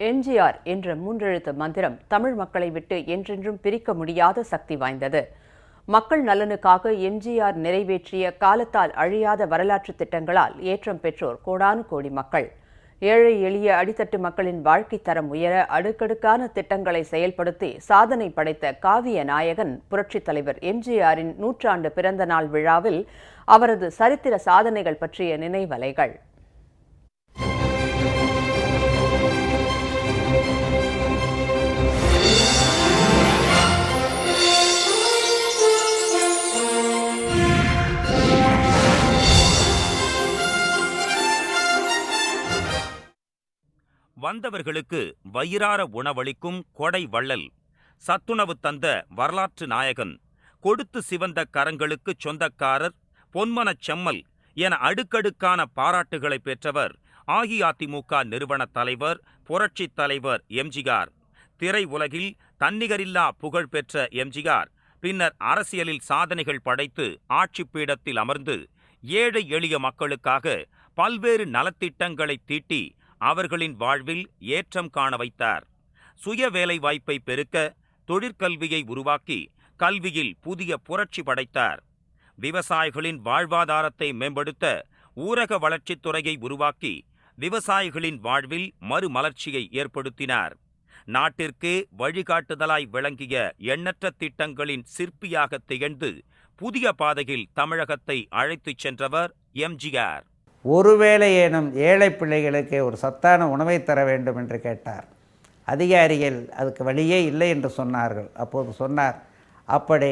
எம்ஜிஆர் என்ற மூன்றெழுத்து மந்திரம் தமிழ் மக்களை விட்டு என்றென்றும் பிரிக்க முடியாத சக்தி வாய்ந்தது. மக்கள் நலனுக்காக எம்ஜிஆர் நிறைவேற்றிய காலத்தால் அழியாத வரலாற்று திட்டங்களால் ஏற்றம் பெற்றோர் கோடானு கோடி மக்கள். ஏழை எளிய அடித்தட்டு மக்களின் வாழ்க்கை தரம் உயர அடுக்கடுக்கான திட்டங்களை செயல்படுத்தி சாதனை படைத்த காவிய நாயகன் புரட்சித் தலைவர் எம்ஜிஆரின் நூற்றாண்டு பிறந்த நாள் விழாவில் அவரது சரித்திர சாதனைகள் பற்றிய நினைவலைகள். வந்தவர்களுக்கு வயிறார உணவளிக்கும் கொடை வள்ளல் சத்துணவு தந்த வரலாற்று நாயகன் கொடுத்து சிவந்த கரங்களுக்கு சொந்தக்காரர் பொன்மனச் செம்மல் என அடுக்கடுக்கான பாராட்டுகளை பெற்றவர் அஇஅதிமுக நிறுவன தலைவர் புரட்சித் தலைவர் எம்ஜிஆர். திரை உலகில் தன்னிகரில்லா புகழ் பெற்ற எம்ஜிஆர் பின்னர் அரசியலில் சாதனைகள் படைத்து ஆட்சிப் பீடத்தில் அமர்ந்து ஏழை எளிய மக்களுக்காக பல்வேறு நலத்திட்டங்களை தீட்டி அவர்களின் வாழ்வில் ஏற்றம் காண வைத்தார். சுய வேலைவாய்ப்பை பெருக்க தொழிற்கல்வியை உருவாக்கி கல்வியில் புதிய புரட்சி படைத்தார். விவசாயிகளின் வாழ்வாதாரத்தை மேம்படுத்த ஊரக வளர்ச்சித் துறையை உருவாக்கி விவசாயிகளின் வாழ்வில் மறுமலர்ச்சியை ஏற்படுத்தினார். நாட்டிற்கு வழிகாட்டுதலாய் விளங்கிய எண்ணற்ற திட்டங்களின் சிற்பியாக திகழ்ந்து புதிய பாதையில் தமிழகத்தை அழைத்துச் சென்றவர் எம்ஜிஆர் ஒருவேளை ஏனும் ஏழை பிள்ளைகளுக்கு ஒரு சத்தான உணவை தர வேண்டும் என்று கேட்டார். அதிகாரிகள் அதுக்கு வழியே இல்லை என்று சொன்னார்கள். அப்போது சொன்னார் அப்படி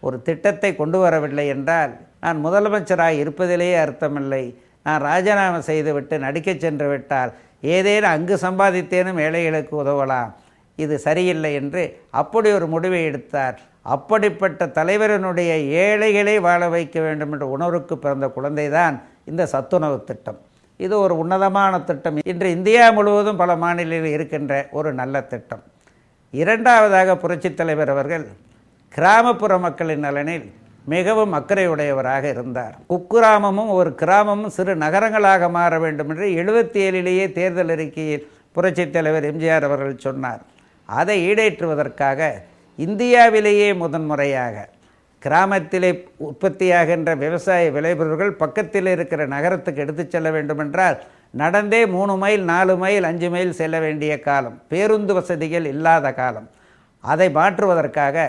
ஒரு திட்டத்தை கொண்டு வரவில்லை என்றால் நான் முதலமைச்சராக இருப்பதிலேயே அர்த்தமில்லை. நான் ராஜினாமா செய்துவிட்டு நடிக்கச் சென்று விட்டால் ஏதேனும் அங்கு சம்பாதித்தேனும் ஏழைகளுக்கு உதவலாம். இது சரியில்லை என்று அப்படி ஒரு முடிவை எடுத்தார். அப்படிப்பட்ட தலைவரனுடைய ஏழைகளை வாழ வைக்க வேண்டும் என்ற உணர்வுக்கு பிறந்த குழந்தைதான் இந்த சத்துணவு திட்டம். இது ஒரு உன்னதமான திட்டம். இன்று இந்தியா முழுவதும் பல மாநிலங்களில் இருக்கின்ற ஒரு நல்ல திட்டம். இரண்டாவதாக புரட்சித் தலைவர் அவர்கள் கிராமப்புற மக்களின் நலனில் மிகவும் அக்கறையுடையவராக இருந்தார். குக்கிராமமும் ஒரு கிராமமும் சிறு நகரங்களாக மாற வேண்டும் என்று எழுபத்தி ஏழிலேயே தேர்தல் அறிக்கையில் புரட்சித் தலைவர் எம்ஜிஆர் அவர்கள் சொன்னார். அதை ஈடேற்றுவதற்காக இந்தியாவிலேயே முதன்முறையாக கிராமத்திலே உற்பத்தியாகின்ற விவசாய விளைபொருள்கள் பக்கத்தில் இருக்கிற நகரத்துக்கு எடுத்து செல்ல வேண்டுமென்றால் நடந்தே மூணு மைல் நாலு மைல் அஞ்சு மைல் செல்ல வேண்டிய காலம் பேருந்து வசதிகள் இல்லாத காலம். அதை மாற்றுவதற்காக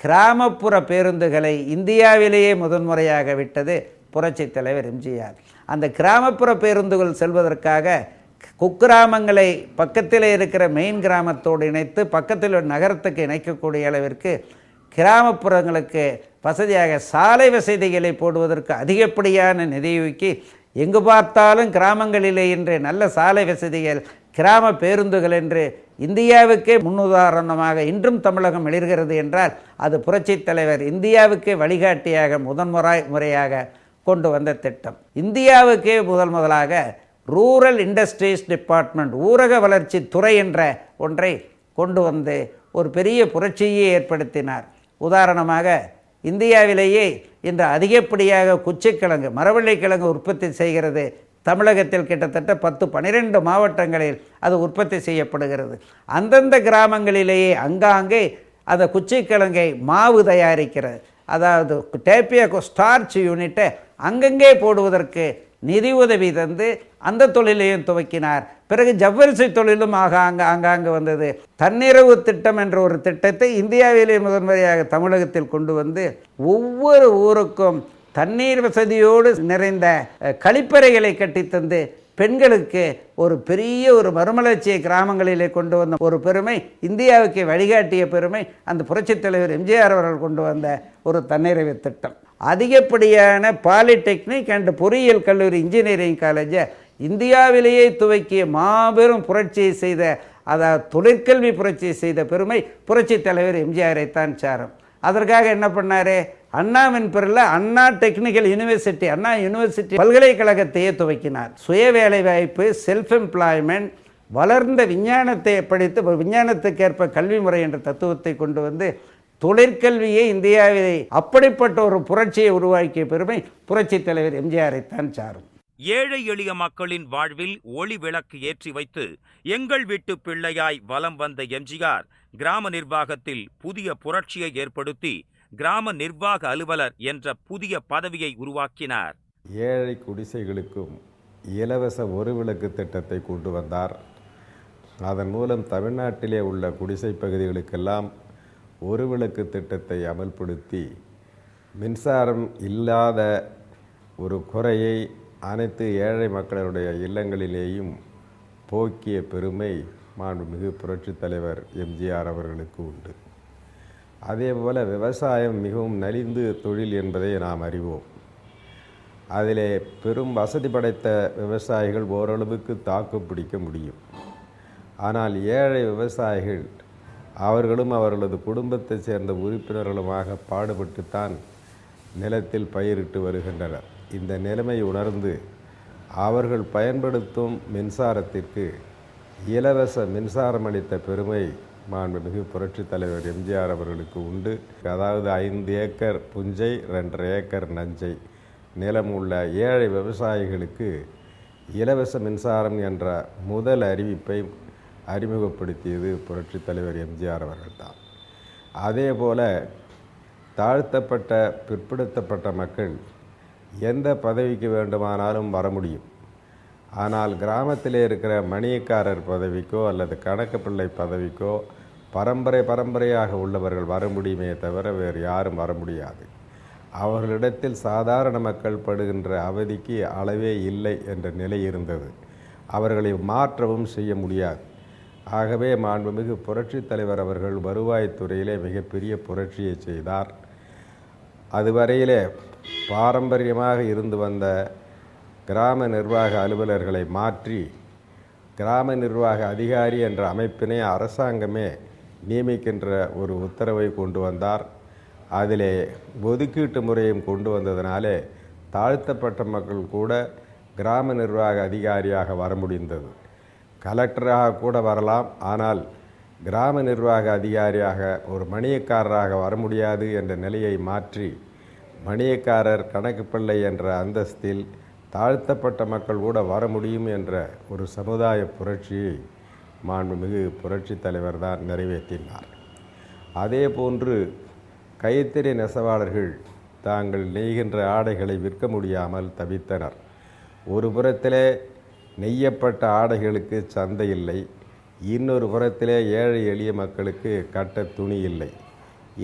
கிராமப்புற பேருந்துகளை இந்தியாவிலேயே முதன்முறையாக விட்டது புரட்சித் தலைவர் எம்ஜிஆர். அந்த கிராமப்புற பேருந்துகள் செல்வதற்காக குக்கிராமங்களை பக்கத்தில் இருக்கிற மெயின் கிராமத்தோடு இணைத்து பக்கத்தில் நகரத்துக்கு இணைக்கக்கூடிய அளவிற்கு கிராமப்புறங்களுக்கு வசதியாக சாலை வசதிகளை போடுவதற்கு அதிகப்படியான நிதியுக்கி எங்கு பார்த்தாலும் கிராமங்களிலே இன்று நல்ல சாலை வசதிகள் கிராம பேருந்துகள் என்று இந்தியாவுக்கே முன்னுதாரணமாக இன்றும் தமிழகம் எழுகிறது என்றால் அது புரட்சித் தலைவர் இந்தியாவுக்கே வழிகாட்டியாக முதன்முறை முறையாக கொண்டு வந்த திட்டம். இந்தியாவுக்கே முதல் முதலாக ரூரல் இண்டஸ்ட்ரீஸ் டிபார்ட்மெண்ட் ஊரக வளர்ச்சி துறை என்ற ஒன்றை கொண்டு வந்து ஒரு பெரிய புரட்சியை ஏற்படுத்தினார். உதாரணமாக இந்தியாவிலேயே இன்று அதிகப்படியாக குச்சிக்கிழங்கு மரவள்ளிக்கிழங்கு உற்பத்தி செய்கிறது. தமிழகத்தில் கிட்டத்தட்ட பத்து பன்னிரெண்டு மாவட்டங்களில் அது உற்பத்தி செய்யப்படுகிறது. அந்தந்த கிராமங்களிலேயே அங்காங்கே அந்த குச்சிக்கிழங்கை மாவு தயாரிக்கிறது. அதாவது டேப்பியாக்கோ ஸ்டார்ச் யூனிட்டை அங்கங்கே போடுவதற்கு நிதி உதவி தந்து அந்த தொழிலையும் துவக்கினார். பிறகு ஜவ்வரிசை தொழிலும் ஆக அங்க ஆங்காங்கு வந்தது. தன்னிறவு திட்டம் என்ற ஒரு திட்டத்தை இந்தியாவிலே முதன்முறையாக தமிழகத்தில் கொண்டு வந்து ஒவ்வொரு ஊருக்கும் தண்ணீர் வசதியோடு நிறைந்த கழிப்பறைகளை கட்டித்தந்து பெண்களுக்கு ஒரு பெரிய ஒரு மறுமலர்ச்சியை கிராமங்களிலே கொண்டு வந்த ஒரு பெருமை இந்தியாவுக்கு வழிகாட்டிய பெருமை அந்த புரட்சித் தலைவர் எம்ஜிஆர் அவர்கள் கொண்டு வந்த ஒரு தன்னிறைவு திட்டம். அதிகப்படியான பாலிடெக்னிக் அண்ட் பொறியியல் கல்லூரி இன்ஜினியரிங் காலேஜை இந்தியாவிலேயே துவக்கிய மாபெரும் புரட்சியை செய்த அதாவது தொழிற்கல்வி புரட்சியை செய்த பெருமை புரட்சித் தலைவர் எம்ஜிஆரைத்தான் சாரும். அதற்காக என்ன பண்ணார்? அண்ணாவின் பேரில் Anna technical university Anna university பல்கலைக்கழகத்தையே துவக்கினார். சுய வேலைவாய்ப்பு செல்ஃப் எம்ப்ளாய்மெண்ட் வளர்ந்த விஞ்ஞானத்தை படித்து ஒரு விஞ்ஞானத்துக்கேற்ப கல்வி முறை என்ற தத்துவத்தை கொண்டு வந்து தொழிற்கல்வியை இந்தியாவில் அப்படிப்பட்ட ஒரு புரட்சியை உருவாக்கிய பெருமை புரட்சித் தலைவர் எம்ஜிஆரைத்தான் சாரும். ஏழை எளிய மக்களின் வாழ்வில் ஒளி விளக்கு ஏற்றி வைத்து எங்கள் வீட்டு பிள்ளையாய் வலம் வந்த எம்ஜிஆர் கிராம நிர்வாகத்தில் புதிய புரட்சியை ஏற்படுத்தி கிராம நிர்வாக அலுவலர் என்ற புதிய பதவியை உருவாக்கினார். ஏழை குடிசைகளுக்கும் இலவச ஒரு விளக்கு திட்டத்தை கொண்டு வந்தார். அதன் மூலம் தமிழ்நாட்டிலே உள்ள குடிசை பகுதிகளுக்கெல்லாம் ஒரு விளக்கு திட்டத்தை அமல்படுத்தி மின்சாரம் இல்லாத ஒரு குறையை அனைத்து ஏழை மக்களுடைய இல்லங்களிலேயும் போக்கிய பெருமை மாண்புமிகு புரட்சித் தலைவர் எம்ஜிஆர் அவர்களுக்கு உண்டு. அதேபோல் விவசாயம் மிகவும் நலிந்து தொழில் என்பதை நாம் அறிவோம். அதிலே பெரும் வசதி படைத்த விவசாயிகள் ஓரளவுக்கு தாக்கு பிடிக்க முடியும். ஆனால் ஏழை விவசாயிகள் அவர்களும் அவர்களது குடும்பத்தைச் சேர்ந்த உறுப்பினர்களுமாக பாடுபட்டுத்தான் நிலத்தில் பயிரிட்டு வருகின்றனர். இந்த நிலைமை உணர்ந்து அவர்கள் பயன்படுத்தும் மின்சாரத்திற்கு இலவச மின்சாரம் அளித்த பெருமை மாண்புமிகு புரட்சித் தலைவர் எம்ஜிஆர் அவர்களுக்கு உண்டு. அதாவது ஐந்து ஏக்கர் புஞ்சை ரெண்டரை ஏக்கர் நஞ்சை. நிலம் உள்ள ஏழை விவசாயிகளுக்கு இலவச மின்சாரம் என்ற முதல் அறிவிப்பை அறிமுகப்படுத்தியது புரட்சித் தலைவர் எம்ஜிஆர் அவர்கள்தான். அதே போல தாழ்த்தப்பட்ட பிற்படுத்தப்பட்ட மக்கள் எந்த பதவிக்கு வேண்டுமானாலும் வர முடியும். ஆனால் கிராமத்திலே இருக்கிற மணியக்காரர் பதவிக்கோ அல்லது கணக்கு பிள்ளை பதவிக்கோ பரம்பரை பரம்பரையாக உள்ளவர்கள் வர முடியுமே தவிர வேறு யாரும் வர முடியாது. அவர்களிடத்தில் சாதாரண மக்கள் படுகின்ற அவதிக்கு அளவே இல்லை என்ற நிலை இருந்தது. அவர்களை மாற்றவும் செய்ய முடியாது. ஆகவே மாண்புமிகு புரட்சித் தலைவர் அவர்கள் வருவாய்த்துறையிலே மிகப்பெரிய புரட்சியை செய்தார். அதுவரையிலே பாரம்பரியமாக இருந்து வந்த கிராம நிர்வாக அலுவலர்களை மாற்றி கிராம நிர்வாக அதிகாரி என்ற அமைப்பினை அரசாங்கமே நியமிக்கின்ற ஒரு உத்தரவை கொண்டு வந்தார். அதிலே ஒதுக்கீட்டு முறையும் கொண்டு வந்ததினாலே தாழ்த்தப்பட்ட மக்கள் கூட கிராம நிர்வாக அதிகாரியாக வர முடிந்தது. கலெக்டராக கூட வரலாம். ஆனால் கிராம நிர்வாக அதிகாரியாக ஒரு மணியக்காரராக வர முடியாது என்ற நிலையை மாற்றி மணியக்காரர் கணக்கு பிள்ளை என்ற அந்தஸ்தில் தாழ்த்தப்பட்ட மக்கள் கூட வர முடியும் என்ற ஒரு சமுதாய புரட்சியை மாண்புமிகு புரட்சி தலைவர் தான் நிறைவேற்றினார். அதே போன்று கைத்தறி நெசவாளர்கள் தாங்கள் நெய்கின்ற ஆடைகளை விற்க முடியாமல் தவித்தனர். ஒரு புறத்திலே நெய்யப்பட்ட ஆடைகளுக்கு சந்தை இல்லை. இன்னொரு புறத்திலே ஏழை எளிய மக்களுக்கு கட்ட துணி இல்லை.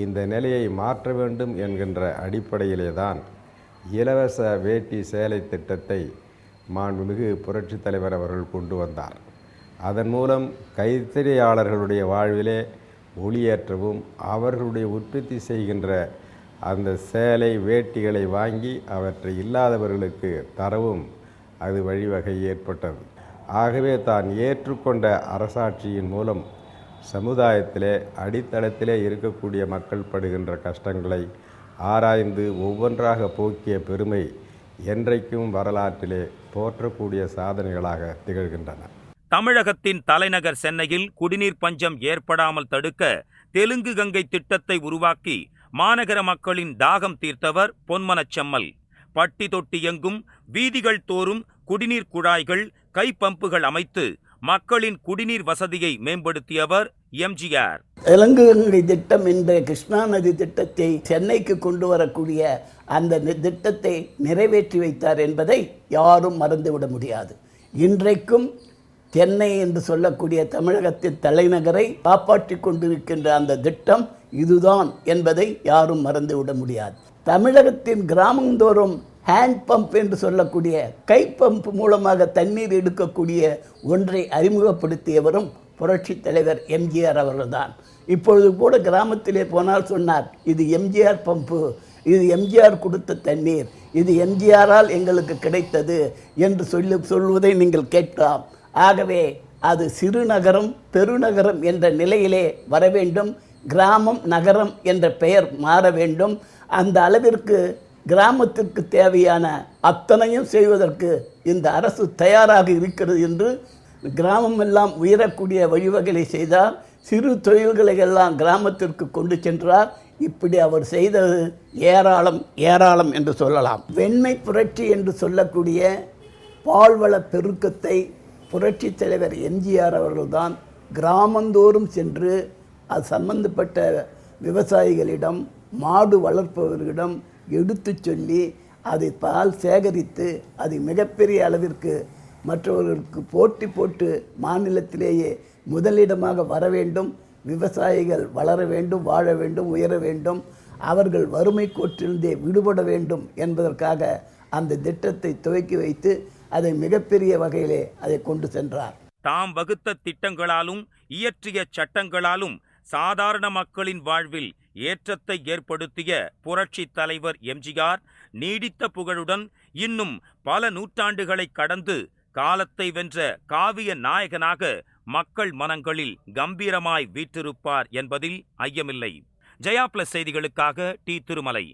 இந்த நிலையை மாற்ற வேண்டும் என்கின்ற அடிப்படையிலே தான் இலவச வேட்டி சேலை திட்டத்தை மாண்புமிகு புரட்சித் தலைவர் அவர்கள் கொண்டு வந்தார். அதன் மூலம் கைத்தறியாளர்களுடைய வாழ்விலே ஒளியேற்றவும் அவர்களுடைய உற்பத்தி செய்கின்ற அந்த சேலை வேட்டிகளை வாங்கி அவற்றை இல்லாதவர்களுக்கு தரவும் அது வழிவகை ஏற்பட்டது. ஆகவே தான் ஏற்றுக்கொண்ட அரசாட்சியின் மூலம் சமுதாயத்திலே அடித்தளத்திலே இருக்கக்கூடிய மக்கள் படுகின்ற கஷ்டங்களை ஆராய்ந்து ஒவ்வொன்றாக போக்கிய பெருமை என்றைக்கும் வரலாற்றிலே போற்றக்கூடிய சாதனைகளாக திகழ்கின்றன. தமிழகத்தின் தலைநகர் சென்னையில் குடிநீர் பஞ்சம் ஏற்படாமல் தடுக்க தெலுங்கு கங்கை திட்டத்தை உருவாக்கி மாநகர மக்களின் தாகம் தீர்த்தவர் பொன்மனச்செம்மல். பட்டி தொட்டி எங்கும் வீதிகள் தோறும் குடிநீர் குழாய்கள் கைப்பம்புகள் அமைத்து மக்களின் குடிநீர் வசதியை மேம்படுத்தியவர் எம்ஜிஆர். தெலுங்கு திட்டம் என்ற கிருஷ்ணா நதி திட்டத்தை சென்னைக்கு கொண்டு வரக்கூடிய அந்த திட்டத்தை நிறைவேற்றி வைத்தார் என்பதை யாரும் மறந்துவிட முடியாது. இன்றைக்கும் சென்னை என்று சொல்லக்கூடிய தமிழகத்தின் தலைநகரை காப்பாற்றி கொண்டிருக்கின்ற அந்த திட்டம் இதுதான் என்பதை யாரும் மறந்துவிட முடியாது. தமிழகத்தின் கிராமந்தோறும் ஹேண்ட் பம்ப் என்று சொல்லக்கூடிய கை பம்ப் மூலமாக தண்ணீர் எடுக்கக்கூடிய ஒன்றை அறிமுகப்படுத்தியவரும் புரட்சித் தலைவர் எம்ஜிஆர் அவர்கள்தான். இப்பொழுது கூட கிராமத்திலே போனால் சொன்னார் இது எம்ஜிஆர் பம்பு இது எம்ஜிஆர் கொடுத்த தண்ணீர் இது எம்ஜிஆரால் எங்களுக்கு கிடைத்தது என்று சொல்லி சொல்வதை நீங்கள் கேட்கலாம். ஆகவே அது சிறுநகரம் பெருநகரம் என்ற நிலையிலே வர வேண்டும். கிராமம் நகரம் என்ற பெயர் மாற வேண்டும். அந்த அளவிற்கு கிராமத்திற்கு தேவையான அத்தனையும் செய்வதற்கு இந்த அரசு தயாராக இருக்கிறது என்று கிராமம் எல்லாம் உயரக்கூடிய வழிவகைகளை செய்தார். சிறு தொழில்களை எல்லாம் கிராமத்திற்கு கொண்டு சென்றார். இப்படி அவர் செய்தது ஏராளம் ஏராளம் என்று சொல்லலாம். வெண்மை புரட்சி என்று சொல்லக்கூடிய பால்வள பெருக்கத்தை புரட்சித் தலைவர் எம்ஜிஆர் அவர்கள்தான் கிராமந்தோறும் சென்று அது சம்பந்தப்பட்ட விவசாயிகளிடம் மாடு வளர்ப்பவர்களிடம் எடுத்துச் சொல்லி அதை பால் சேகரித்து அதை மிகப்பெரிய அளவிற்கு மற்றவர்களுக்கு போட்டி போட்டு மாநிலத்திலேயே முதலிடமாக வர வேண்டும் விவசாயிகள் வளர வேண்டும் வாழ வேண்டும் உயர வேண்டும் அவர்கள் வறுமை கோட்டிலிருந்தே விடுபட வேண்டும் என்பதற்காக அந்த திட்டத்தை துவக்கி வைத்து அதை மிகப்பெரிய வகையிலே அதை கொண்டு சென்றார். தாம் வகுத்த திட்டங்களாலும் இயற்றிய சட்டங்களாலும் சாதாரண மக்களின் வாழ்வில் ஏற்றத்தை ஏற்படுத்திய புரட்சித் தலைவர் எம்ஜிஆர் நீடித்த புகழுடன் இன்னும் பல நூற்றாண்டுகளை கடந்து காலத்தை வென்ற காவிய நாயகனாக மக்கள் மனங்களில் கம்பீரமாய் வீற்றிருப்பார் என்பதில் ஐயமில்லை. ஜெயா பிளஸ் செய்திகளுக்காக டி திருமலை.